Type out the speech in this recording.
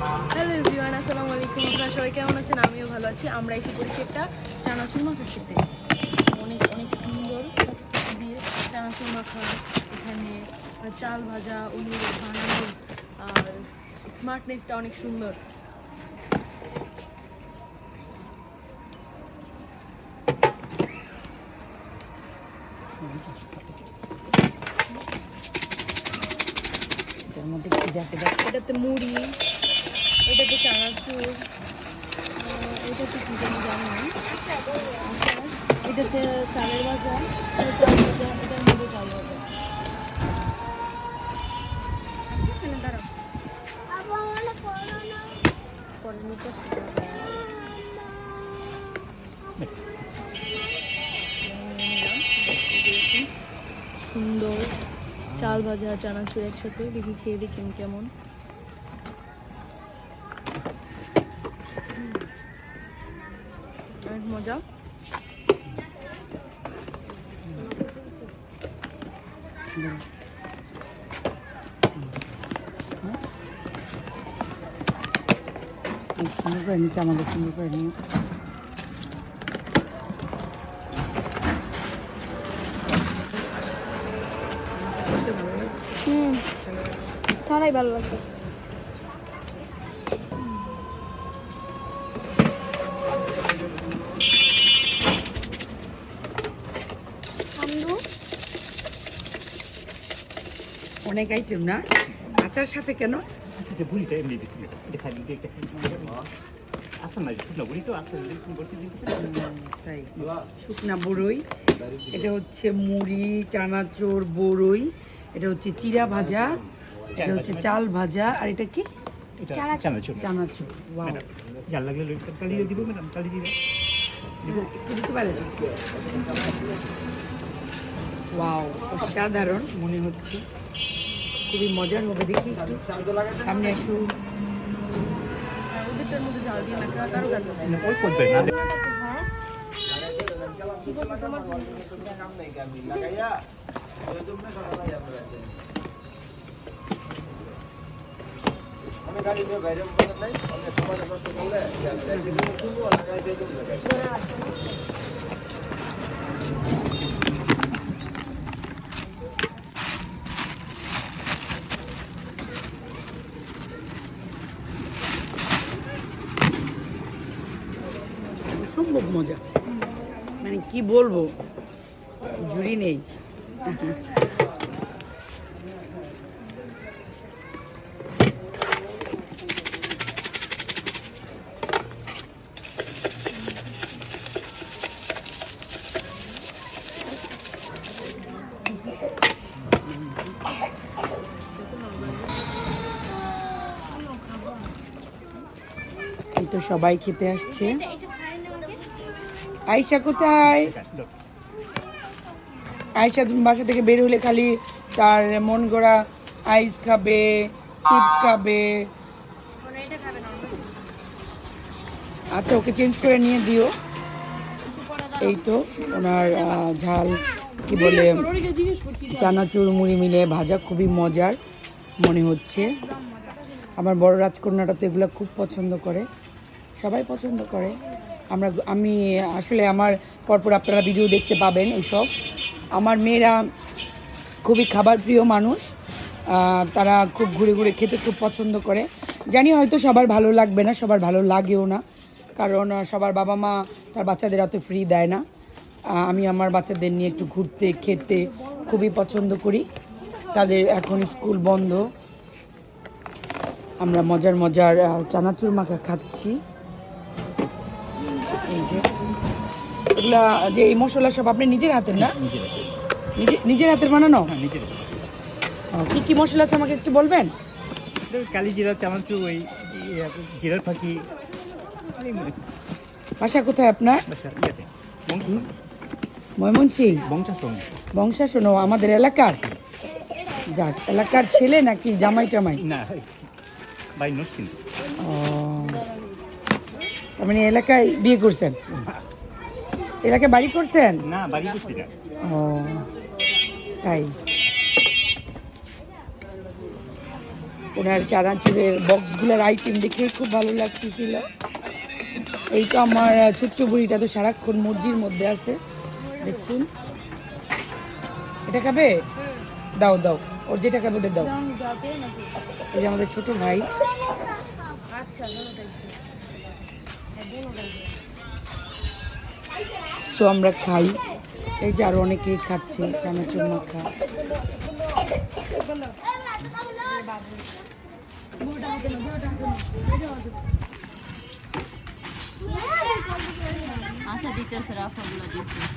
Hello everyone, আসসালামু আলাইকুম। আপনারা সবাই কেমন আছেন? আমিও ভালো আছি। আমরা এসে পড়েছি একটা চানাচুর মাখা অনেক অনেক সুন্দর দিয়ে চানাচুর মাখা এখানে চাল ভাজা উলিয়ে বানানো, আর স্মার্টনেসটা অনেক সুন্দর। মধ্যে কি দেখে দেখ এটাতে মুড়ি এটাতে চানাচুর। এটাতে কি জানি জানি না। এটাতে চালের ভাজা এটা চাল ভাজা, এটার মধ্যে চাল ভাজা। সুন্দর চাল ভাজা চানাচুর একসাথে। দেখি খেয়ে দেখি কেমন। মজা। এই সুন্দর করে নিচ্ছে আমাদের সুন্দর করে নিয়ে। হুম ছাড়াই ভালো লাগছে অনেক আইটেম না? আচার সাথে কেন? আচ্ছা বুড়িটা এমনি একটা না শুকনো বুড়ি তো আসল তাই। শুকনা বড়ই। এটা হচ্ছে মুড়ি চানাচোর বড়ই। এটা হচ্ছে চিরা ভাজা। এটা হচ্ছে চাল ভাজা। আর এটা কি? এটা চানাচুর। চানাচুর। ওয়াও ম্যাডাম জাল লাগলে লইটা তালিয়ে দিব ম্যাডাম তালিয়ে দিবে। একটু দিতে পারে? ওয়াও অসাধারণ মনে হচ্ছে। খুবই মজার হবে দেখি একটু। সামনে একটু ওদেরটার মধ্যে ঝাল দিয়ে না কারও ওই করবে না ঠিক আছে তোমার জন্য আমি গাড়ি নিয়ে বাইরে বসে নাই লাগাই দিয়ে দেবো অসম্ভব মজা। মানে কি বলব? জুড়ি নেই। তো সবাই খেতে আসছে। আয়সা কোথায়? আয়সা বাসা থেকে বের হলে খালি তার মন গড়া আইস খাবে চিপস খাবে। আচ্ছা ওকে চেঞ্জ করে নিয়ে দিও। এই তো ওনার ঝাল কি বলে চানাচুর মুড়ি মিলে ভাজা খুবই মজার মনে হচ্ছে। আমার বড় রাজকন্যাটা তো এগুলো খুব পছন্দ করে। সবাই পছন্দ করে। আমরা আমি আসলে আমার পরপর আপনারা ভিডিও দেখতে পাবেন এইসব। আমার মেয়েরা খুবই খাবার প্রিয় মানুষ তারা খুব ঘুরে ঘুরে খেতে খুব পছন্দ করে। জানি হয়তো সবার ভালো লাগবে না, সবার ভালো লাগেও না, কারণ সবার বাবা মা তার বাচ্চাদের অত ফ্রি দেয় না। আমি আমার বাচ্চাদের নিয়ে একটু ঘুরতে, খেতে খুবই পছন্দ করি। তাদের এখন স্কুল বন্ধ। আমরা মজার মজার চানাচুর মাখা খাচ্ছি। এই যে এগুলা যে এই মশলা সব আপনি নিজের হাতের না? নিজের নিজে নিজের হাতের বানানো? হ্যাঁ কি কি মশলা আছে আমাকে একটু বলবেন? কালি জিরা চানাচুর ওই ইয়ে, জিরার ফাঁকি। বাসা কোথায় আপনার? ময়মনসিং বংশাসন। ও আমাদের এলাকার? যাক এলাকার ছেলে নাকি জামাই টামাই না বাই নরসিং ও তার মানে এলাকায় বিয়ে করছেন? এলাকায় বাড়ি করছেন? না বাড়ি করছি না। ও তাই। ওনার চানাচুরের বক্সগুলোর আইটেম দেখে খুব ভালো লাগতেছিল। এই তো আমার ছোট্ট বুড়িটা তো সারাক্ষণ মর্জির মধ্যে আছে। দেখুন। এটা খাবে? দাও দাও। ওর যেটা খাবে ওটা দাও। এই যে আমাদের ছোট ভাই। আচ্ছা তো আমরা খাই। এই যে আরও অনেকেই খাচ্ছে চানাচুর মাখা। আচ্ছা দিতেছে রাফাগুলো